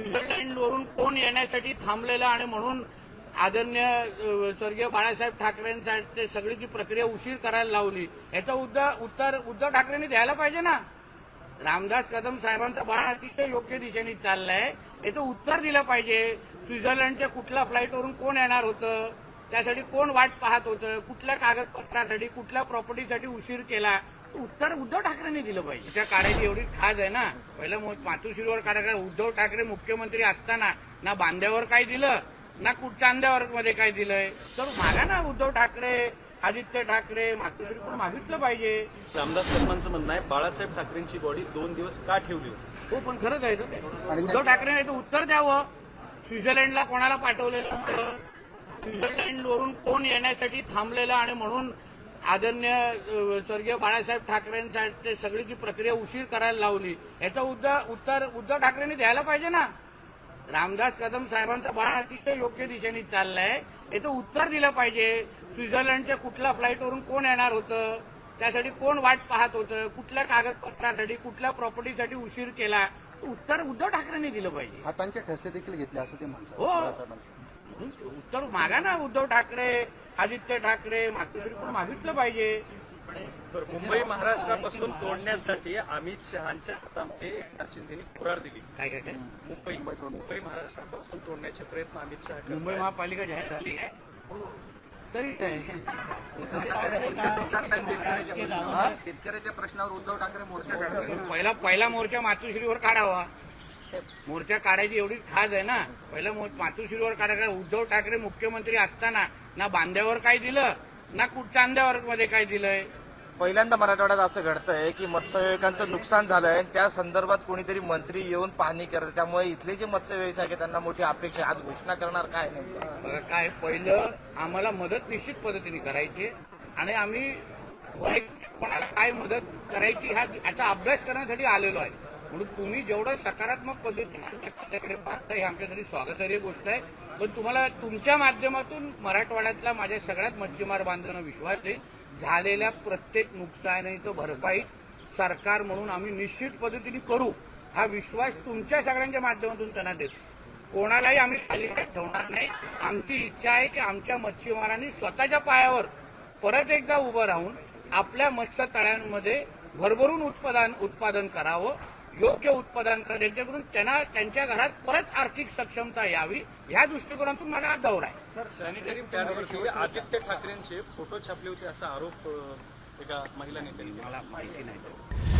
स्वित्झर्लंडवरून कोण येण्यासाठी थांबलेलं आणि म्हणून आदरणीय स्वर्गीय बाळासाहेब ठाकरेंसाठी सगळी जी प्रक्रिया उशीर करायला लावली याचं उद्धव उत्तर उद्धव ठाकरेंनी द्यायला पाहिजे ना? रामदास कदम साहेबांचा बाळ अतिशय योग्य दिशेने चाललाय याचं उत्तर दिलं पाहिजे. स्वित्झर्लंडच्या कुठल्या फ्लाईटवरून कोण येणार होतं? त्यासाठी कोण वाट पाहत होतं? कुठल्या कागदपत्रासाठी कुठल्या प्रॉपर्टीसाठी उशीर केला? उत्तर उद्धव ठाकरेंनी दिलं पाहिजे. त्या काढायची एवढी खाज आहे ना. पहिलं मो- मातोश्रीवर काढा उद्धव ठाकरे मुख्यमंत्री असताना ना बांध्यावर काय दिलं ना कुठच्या अंड्यावर मध्ये काय दिलंय. तर मागा ना उद्धव ठाकरे आदित्य ठाकरे मातोश्री कोण मागितलं पाहिजे? रामदास कदमांचं म्हणणं आहे बाळासाहेब ठाकरेंची बॉडी दोन दिवस का ठेवली होती? हो पण खरंच आहे. उद्धव ठाकरे याचं उत्तर द्यावं. स्वित्झर्लंडला कोणाला पाठवलेलं होतं? स्वित्झर्लंडवरून कोण येण्यासाठी थांबलेलं आणि म्हणून आदरणीय स्वर्गीय बाळासाहेब ठाकरेंसाठी सगळी जी प्रक्रिया उशीर करायला लावली याचं उद्धव उत्तर उद्धव ठाकरेंनी द्यायला पाहिजे ना? रामदास कदम साहेबांचा बाळ अतिशय योग्य दिशेने चाललाय. याचं उत्तर दिलं पाहिजे. स्वित्झर्लंडच्या कुठल्या फ्लाईटवरून कोण येणार होतं? त्यासाठी कोण वाट पाहत होतं? कुठल्या कागदपत्रासाठी कुठल्या प्रॉपर्टीसाठी उशीर केला? उत्तर उद्धव ठाकरेंनी दिलं पाहिजे. हातांचे ठसे देखील घेतले असं ते म्हणतात. हो. उत्तर मागा ना उद्धव ठाकरे आदित्य ठाकरे मातोश्री कोण मागितलं पाहिजे? मुंबई महाराष्ट्रापासून तोडण्यासाठी अमित शहाच्या हातामध्ये एकनाथ शिंदेनी पुरार दिली. काय काय काय? मुंबई मुंबई महाराष्ट्रापासून तोडण्याचे प्रयत्न अमित शहा करत मुंबई आहेत. महापालिका जाहीर झाली. आहे तरी काय? शेतकऱ्याच्या प्रश्नावर उद्धव ठाकरे मोर्चा काढले पहिला पहिला मोर्चा मातोश्रीवर काढावा. मोर्चा काढायची एवढी खाज आहे ना? पहिला मातोश्रीवर काढायला उद्धव ठाकरे मुख्यमंत्री असताना ना बांध्यावर काय दिलं ना कुठच्या अंड्यावर मध्ये काय दिलंय? पहिल्यांदा मराठवाड्यात असं घडतंय की मत्स्यव्यवसायांचं नुकसान झालंय आणि त्या संदर्भात कोणीतरी मंत्री येऊन पाहणी करतात. त्यामुळे इथले जे मत्स्य व्यावसायिक आहेत त्यांना मोठी अपेक्षा. आज घोषणा करणार काय बघा काय पहिलं आम्हाला मदत निश्चित पद्धतीने करायची आणि आम्ही कोणाला काय मदत करायची ह्या याचा अभ्यास करण्यासाठी आलेलो आहे. म्हणून तुम्ही जेवढं सकारात्मक पद्धतीने आमच्या पाहता ही आमच्यासाठी स्वागतार्ह गोष्ट आहे. पण तुम्हाला तुमच्या माध्यमातून मराठवाड्यातला माझ्या सगळ्यात मच्छीमार बांधवांना विश्वास आहे. झालेल्या प्रत्येक नुकसानीचं भरपाई सरकार म्हणून आम्ही निश्चित पद्धतीने करू. हा विश्वास तुमच्या सगळ्यांच्या माध्यमातून त्यांना देतो. कोणालाही आम्ही खाली ठेवणार नाही. आमची इच्छा आहे की आमच्या मच्छीमारांनी स्वतःच्या पायावर परत एकदा उभं राहून आपल्या मत्स्य तळ्यांमध्ये भरभरून उत्पादन उत्पादन करावं. योग्य उत्पादन करावं ज्याच्याकडून त्यांना त्यांच्या घरात परत आर्थिक सक्षमता यावी ह्या दृष्टिकोनातून हा दौरा आहे. सर सॅनिटरी पॅडवरती आदित्य ठाकरेंचे फोटो छापले होते असा आरोप एका महिला नेत्याने मला माहिती नाही.